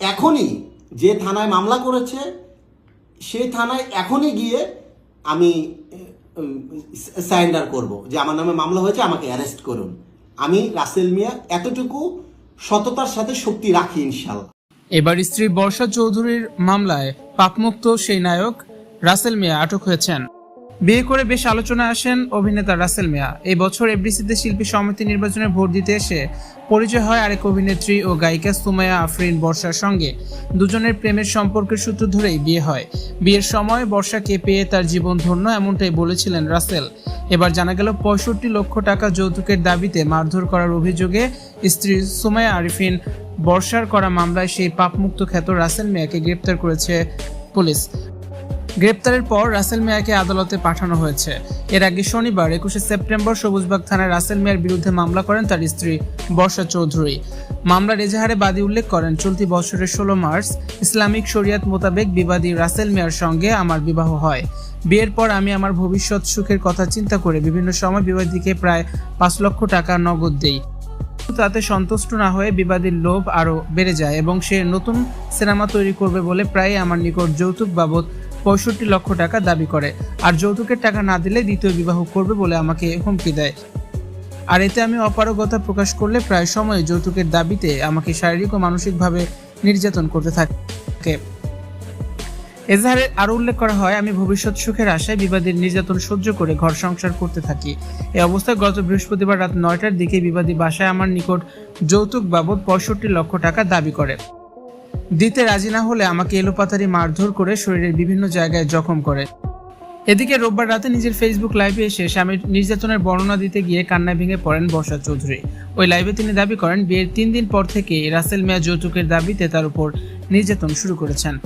এখনই যে থানায় মামলা করেছে সেই থানায় এখনই গিয়ে আমি সারেন্ডার করব। যে আমার নামে মামলা হয়েছে, আমাকে অ্যারেস্ট করুন। আমি রাসেল মিয়া, এতটুকু সততার সাথে শক্তি রাখি ইনশাল্লাহ এবার স্ত্রী বর্ষা চৌধুরীর মামলায় পাপমুক্ত সেই নায়ক রাসেল মিয়া আটক হয়েছেন। বিয়ে করে বেশ আলোচনায় আসেন অভিনেতা রাসেল মিয়া। এই বছর এফডিসিতে শিল্পী সমিতি নির্বাচনে ভোট দিতে এসে পরিচয় হয় আরেক অভিনেত্রী ও গায়িকা সুমাইয়া আফরিন বর্ষার সঙ্গে। দুজনের প্রেমের সম্পর্কের সূত্র ধরেই বিয়ে হয়। বিয়ের সময় বর্ষাকে পেয়ে তার জীবন ধন্য এমনটাই বলেছিলেন রাসেল। এবার জানা গেল পঁয়ষট্টি লক্ষ টাকা যৌতুকের দাবিতে মারধর করার অভিযোগে স্ত্রী সুমাইয়া আরিফিন বর্ষার করা মামলায় সেই পাপমুক্ত খ্যাত রাসেল মিয়াকে গ্রেপ্তার করেছে পুলিশ। গ্রেপ্তারের পর রাসেল মিয়াকে আদালতে পাঠানো হয়েছে। এর আগে শনিবার একুশে সেপ্টেম্বর সবুজবাগ থানায় রাসেল মিয়ার বিরুদ্ধে মামলা করেন তার স্ত্রী বর্ষা চৌধুরী। মামলার এজাহারে বাদী উল্লেখ করেন, চলতি বছরের ষোলো মার্চ ইসলামিক শরিয়াত মোতাবেক বিবাদী রাসেল মিয়ার সঙ্গে আমার বিবাহ হয়। বিয়ের পর আমি আমার ভবিষ্যৎ সুখের কথা চিন্তা করে বিভিন্ন সময় বিবাদীকে প্রায় পাঁচ লক্ষ টাকা নগদ দেই। তাতে সন্তুষ্ট না হয়ে বিবাদীর লোভ আরও বেড়ে যায় এবং সে নতুন সিনেমা তৈরি করবে বলে প্রায় আমার নিকট যৌতুক বাবদ পঁয়ষট্টি লক্ষ টাকা দাবি করে। আর যৌতুকের টাকা না দিলে দ্বিতীয় বিবাহ করবে বলে আমাকে হুমকি দেয়। আর এতে আমি অপারগতা প্রকাশ করলে প্রায় সময় যৌতুকের দাবিতে আমাকে শারীরিক ও মানসিকভাবে নির্যাতন করতে থাকে। এজাহারে আরও উল্লেখ করা হয়, আমি ভবিষ্যৎ সুখের আশায় বিবাদীর নির্যাতন সহ্য করে ঘর সংসার করতে থাকি। এই অবস্থায় গত বৃহস্পতিবার রাত নয়টার দিকে বিবাদী বাসায় আমার নিকট যৌতুক বাবদ পঁয়ষট্টি লক্ষ টাকা দাবি করে। দিতে রাজি না হলে আমাকে এলোপাতারি মারধর করে শরীরের বিভিন্ন জায়গায় জখম করে। এদিকে রোববার রাতে নিজের ফেসবুক লাইভে এসে স্বামীর নির্যাতনের বর্ণনা দিতে গিয়ে কান্না ভেঙে পড়েন বর্ষা চৌধুরী। ওই লাইভে তিনি দাবি করেন, বিয়ের তিন দিন পর থেকে রাসেল মিয়া যৌতুকের দাবিতে তার উপর নির্যাতন শুরু করেছেন।